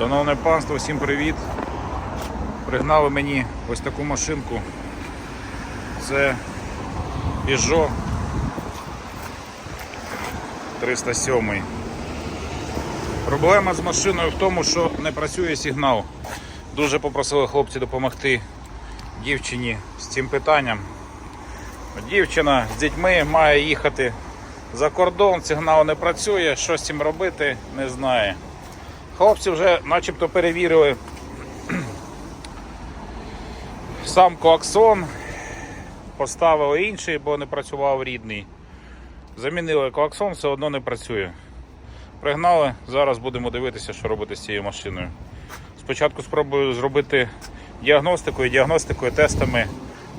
Шановне панство, всім привіт! Пригнали мені ось таку машинку. Це Peugeot 307. Проблема з машиною в тому, що не працює сигнал. Дуже попросили хлопці допомогти дівчині з цим питанням. Дівчина з дітьми має їхати за кордон, сигнал не працює, що з цим робити, не знає. Хлопці вже начебто перевірили сам коаксон, поставили інший, бо не працював рідний. Замінили коаксон, все одно не працює. Пригнали, зараз будемо дивитися, що робити з цією машиною. Спочатку спробую зробити діагностикою, діагностикою, тестами,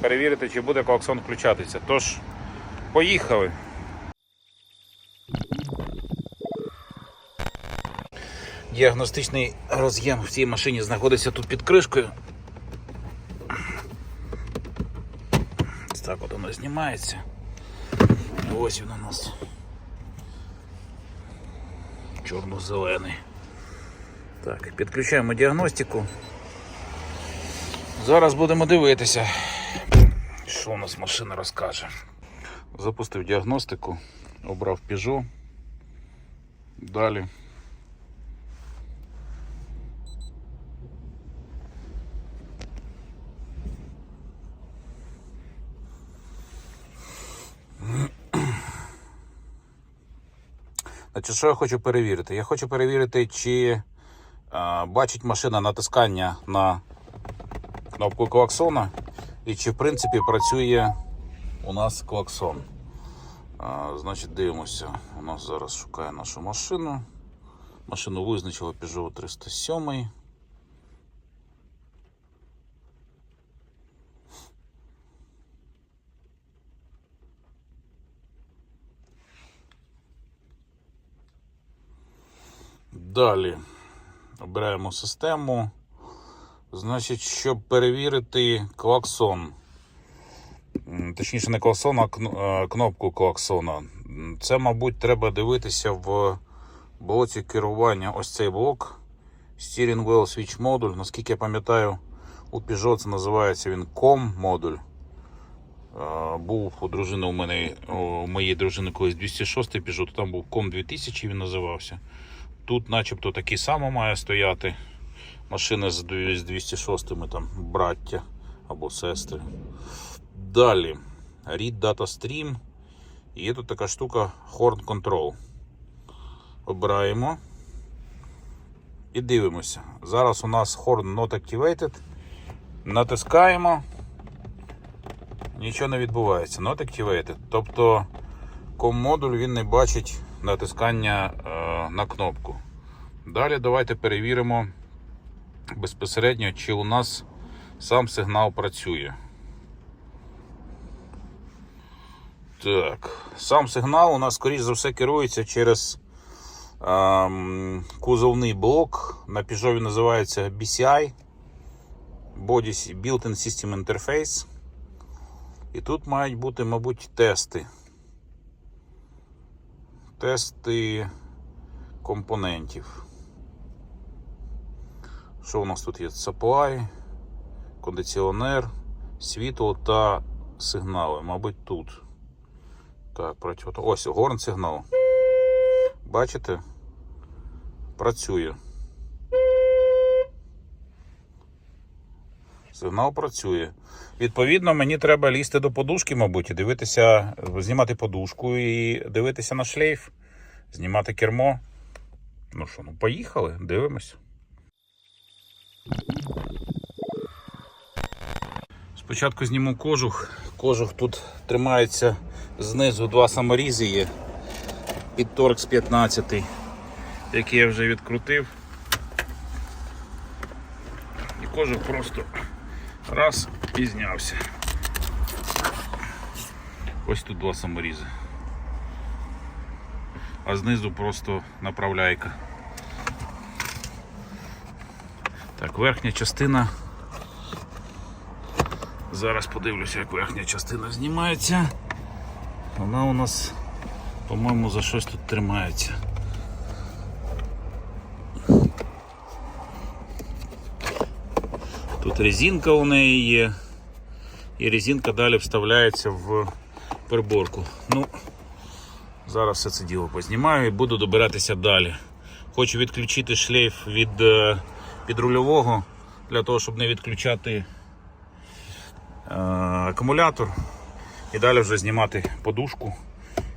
перевірити, чи буде коаксон включатися. Тож, поїхали. Діагностичний роз'єм в цій машині знаходиться тут під кришкою. Так от воно знімається. Ось він у нас. Чорно-зелений. Так, підключаємо діагностику. Зараз будемо дивитися, що у нас машина розкаже. Запустив діагностику, обрав Peugeot. Далі. Значить, що я хочу перевірити? Я хочу перевірити, чи е, бачить машина натискання на кнопку клаксона і чи в принципі працює у нас клаксон. Е, значить, дивимося. У нас зараз шукає нашу машину. Машину визначила Peugeot 307. Далі обираємо систему. Значить, щоб перевірити клаксон. Точніше, не клаксон, а е, кнопку клаксона. Це, мабуть, треба дивитися в блоці керування. Ось цей блок. Steering Wheel Switch модуль. Наскільки я пам'ятаю, у Peugeot це називається він COM модуль. Е, Був у дружини у мене у моєї дружини колись 206 Peugeot, там був COM 2000 він називався. Тут начебто такий само має стояти. Машина з дві- з 206 там браття або сестри. Далі. Read Data Stream. І є тут така штука Horn Control. Обираємо. І дивимося. Зараз у нас Horn Not Activated. Натискаємо. Нічого не відбувається. Not Activated. Тобто ком-модуль він не бачить натискання е, на кнопку. Далі давайте перевіримо безпосередньо, чи у нас сам сигнал працює. Так, сам сигнал у нас, скоріш за все, керується через ем, кузовний блок. На він називається BCI Body Built-in System Interface. І тут мають бути, мабуть, тести. Тести компонентів. Що у нас тут є? Supply, кондиціонер, світло та сигнали. Мабуть, тут. Так, працює. Ось горн сигнал. Бачите? Працює. Сигнал працює. Відповідно, мені треба лізти до подушки, мабуть, і дивитися, знімати подушку і дивитися на шлейф, знімати кермо. Ну що, ну поїхали, дивимось. Спочатку зніму кожух. Кожух тут тримається знизу два саморізи є. Під торкс 15, який я вже відкрутив. І кожух просто раз і знявся. Ось тут два саморізи. А знизу просто направляйка. Так, верхня частина. Зараз подивлюся, як верхня частина знімається. Вона у нас, по-моєму, за щось тут тримається. Резинка у неї є. І резинка далі вставляється в приборку. Ну, зараз все це діло познімаю і буду добиратися далі. Хочу відключити шлейф від е, підрульового для того, щоб не відключати е, акумулятор. І далі вже знімати подушку,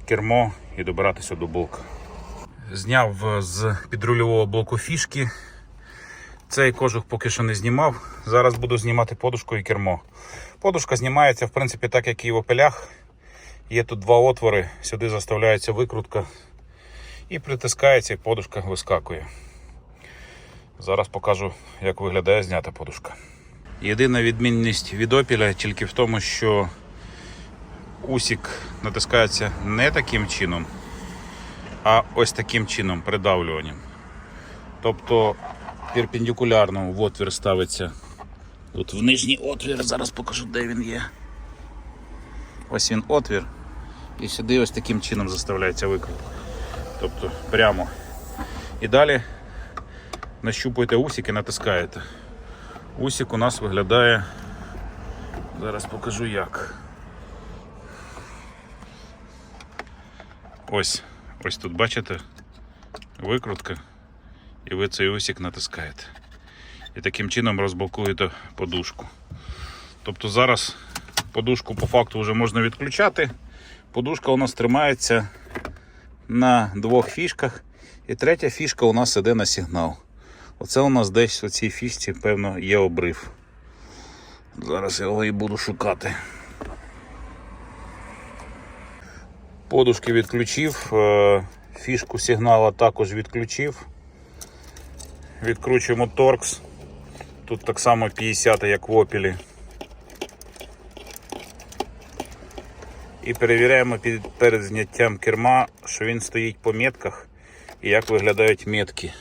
кермо і добиратися до блока. Зняв е, з підрульового блоку фішки. Цей кожух поки що не знімав. Зараз буду знімати подушку і кермо. Подушка знімається, в принципі, так як і в опелях. Є тут два отвори, сюди заставляється викрутка і притискається, і подушка вискакує. Зараз покажу, як виглядає знята подушка. Єдина відмінність від опіля тільки в тому, що усік натискається не таким чином, а ось таким чином придавлюванням. Тобто перпендикулярно в отвір ставиться. Тут в нижній отвір, зараз покажу, де він є. Ось він отвір. І сюди ось таким чином заставляється викрутка. Тобто прямо. І далі нащупуєте усік і натискаєте. Усік у нас виглядає. Зараз покажу як. Ось. Ось тут бачите викрутка. І ви цей усік натискаєте. І таким чином розблокуєте подушку. Тобто зараз подушку по факту вже можна відключати. Подушка у нас тримається на двох фішках. І третя фішка у нас іде на сигнал. Оце у нас десь у цій фішці, певно, є обрив. Зараз я його і буду шукати. Подушки відключив, е, фішку сигнала також відключив. Відкручуємо торкс. Тут так само 50 як в опілі. І перевіряємо під, перед зняттям керма, що він стоїть по метках і як виглядають метки.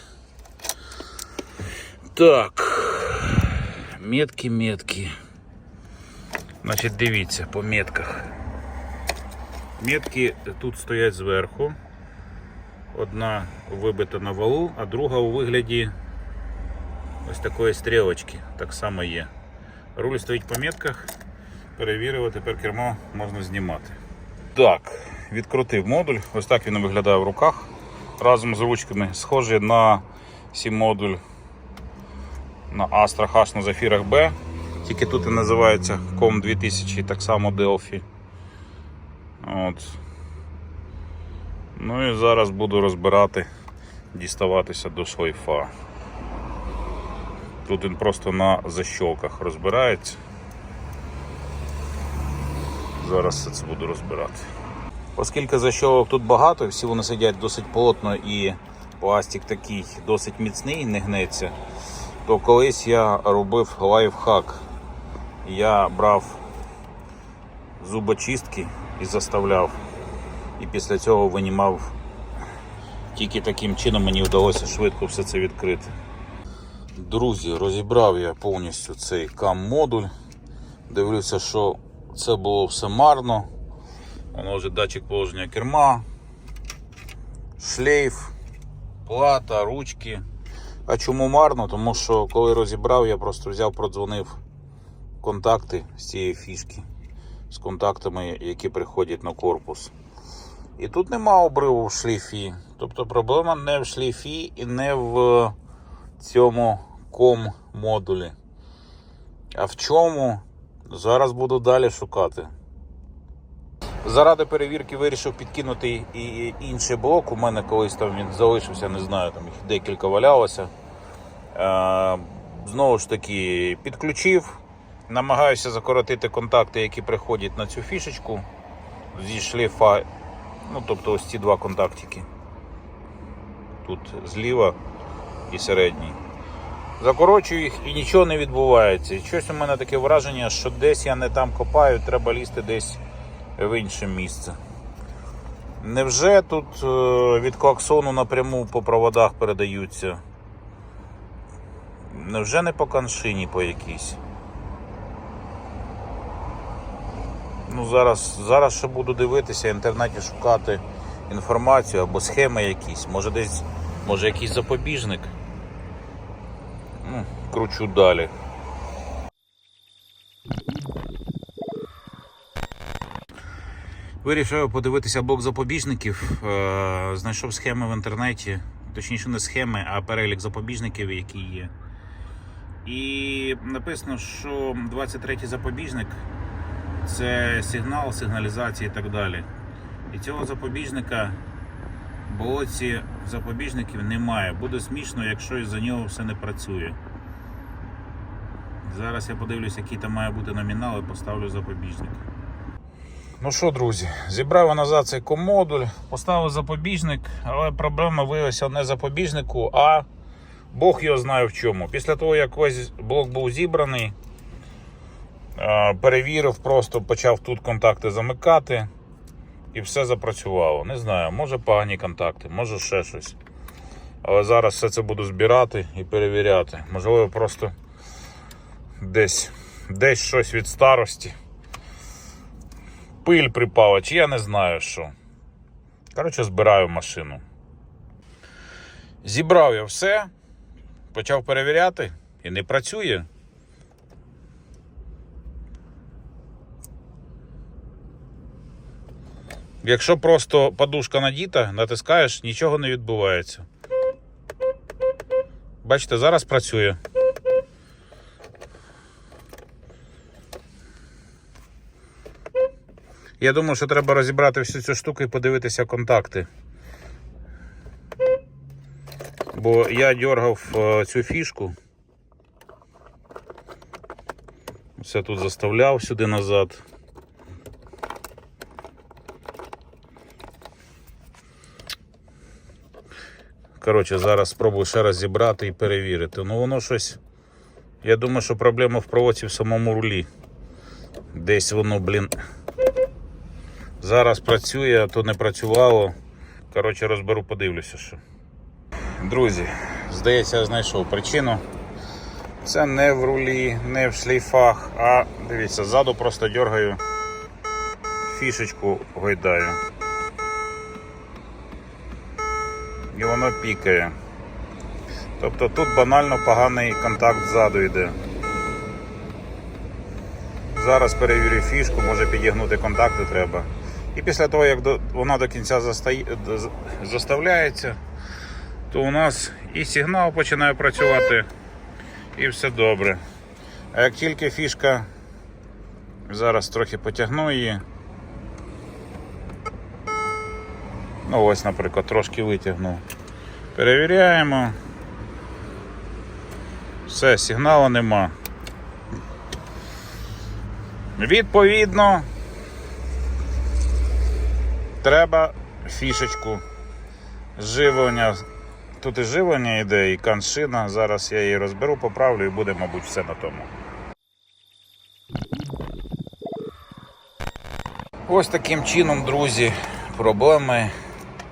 Так. Метки, метки. Значить, дивіться по метках. Метки тут стоять зверху. Одна вибита на валу, а друга у вигляді ось такої стрілочки. Так само є. Руль стоїть по метках. Перевірив, тепер кермо можна знімати. Так, відкрутив модуль. Ось так він виглядає в руках. Разом з ручками схожий на сім модуль на Astra H на Зафірах B. Тільки тут і називається COM 2000, так само Delphi. От. Ну і зараз буду розбирати, діставатися до шлейфа. Тут він просто на защолках розбирається. Зараз це буду розбирати. Оскільки защолок тут багато, всі вони сидять досить плотно і пластик такий досить міцний, не гнеться, то колись я робив лайфхак. Я брав зубочистки і заставляв. І після цього винімав. Тільки таким чином мені вдалося швидко все це відкрити. Друзі, розібрав я повністю цей кам-модуль. Дивлюся, що це було все марно. Воно вже датчик положення керма, шлейф, плата, ручки. А чому марно? Тому що коли розібрав, я просто взяв, продзвонив контакти з цієї фішки, з контактами, які приходять на корпус. І тут нема обриву в шлейфі. Тобто проблема не в шлейфі і не в цьому ком модулі. А в чому? Зараз буду далі шукати. Заради перевірки вирішив підкинути і інший блок. У мене колись там він залишився, не знаю, там їх декілька валялося. Е, знову ж таки, підключив. Намагаюся закоротити контакти, які приходять на цю фішечку зі шлейфа. Ну, тобто ось ці два контактики. Тут зліва і середній. Закорочую їх і нічого не відбувається. І щось у мене таке враження, що десь я не там копаю, треба лізти десь в інше місце. Невже тут е, від коаксону напряму по проводах передаються? Невже не по каншині по якійсь? Ну, зараз, зараз ще буду дивитися, в інтернеті шукати інформацію або схеми якісь. Може десь, може якийсь запобіжник кручу далі. Вирішив подивитися блок запобіжників. Е, знайшов схеми в інтернеті, точніше, не схеми, а перелік запобіжників, які є. І написано, що 23 запобіжник це сигнал, сигналізація і так далі. І цього запобіжника в болоті запобіжників немає. Буде смішно, якщо із за нього все не працює. Зараз я подивлюсь, який там має бути номінал і поставлю запобіжник. Ну що, друзі, зібрав назад цей комодуль, поставив запобіжник, але проблема виявилася не запобіжнику, а Бог його знає в чому. Після того, як весь блок був зібраний, перевірив, просто почав тут контакти замикати і все запрацювало. Не знаю, може погані контакти, може ще щось. Але зараз все це буду збирати і перевіряти. Можливо, просто десь, десь щось від старості. Пиль припала, чи я не знаю що. Коротше, збираю машину. Зібрав я все, почав перевіряти і не працює. Якщо просто подушка надіта, натискаєш, нічого не відбувається. Бачите, зараз працює. Я думаю, що треба розібрати всю цю штуку і подивитися контакти. Бо я дергав е, цю фішку. Все тут заставляв сюди назад. Коротше, зараз спробую ще раз зібрати і перевірити. Ну воно щось. Я думаю, що проблема в проводці в самому рулі. Десь воно, блін. Зараз працює, а то не працювало. Коротше, розберу, подивлюся, що. Друзі, здається, я знайшов причину. Це не в рулі, не в шлейфах, а дивіться, ззаду просто дергаю, фішечку гойдаю. І воно пікає. Тобто тут банально поганий контакт ззаду йде. Зараз перевірю фішку, може підігнути контакти треба. І після того, як вона до кінця заставляється, то у нас і сигнал починає працювати, і все добре. А як тільки фішка, зараз трохи потягну її. Ну ось, наприклад, трошки витягнув. Перевіряємо. Все, сигналу нема. Відповідно, треба фішечку живлення. Тут і живлення йде, і каншина. Зараз я її розберу, поправлю і буде, мабуть, все на тому. Ось таким чином, друзі, проблеми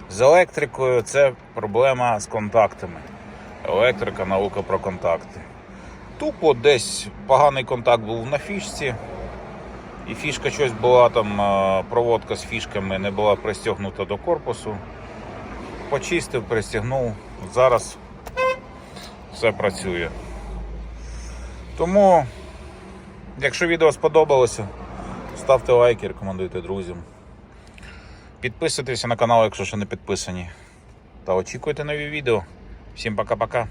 з електрикою це проблема з контактами. Електрика, наука про контакти. Тупо десь поганий контакт був на фішці. І фішка щось була там, е, проводка з фішками не була пристегнута до корпусу. Почистив, пристегнув. Зараз все працює. Тому, якщо відео сподобалося, ставте лайки, рекомендуйте друзям. Підписуйтесь на канал, якщо ще не підписані. Та очікуйте нові відео. Всім пока-пока.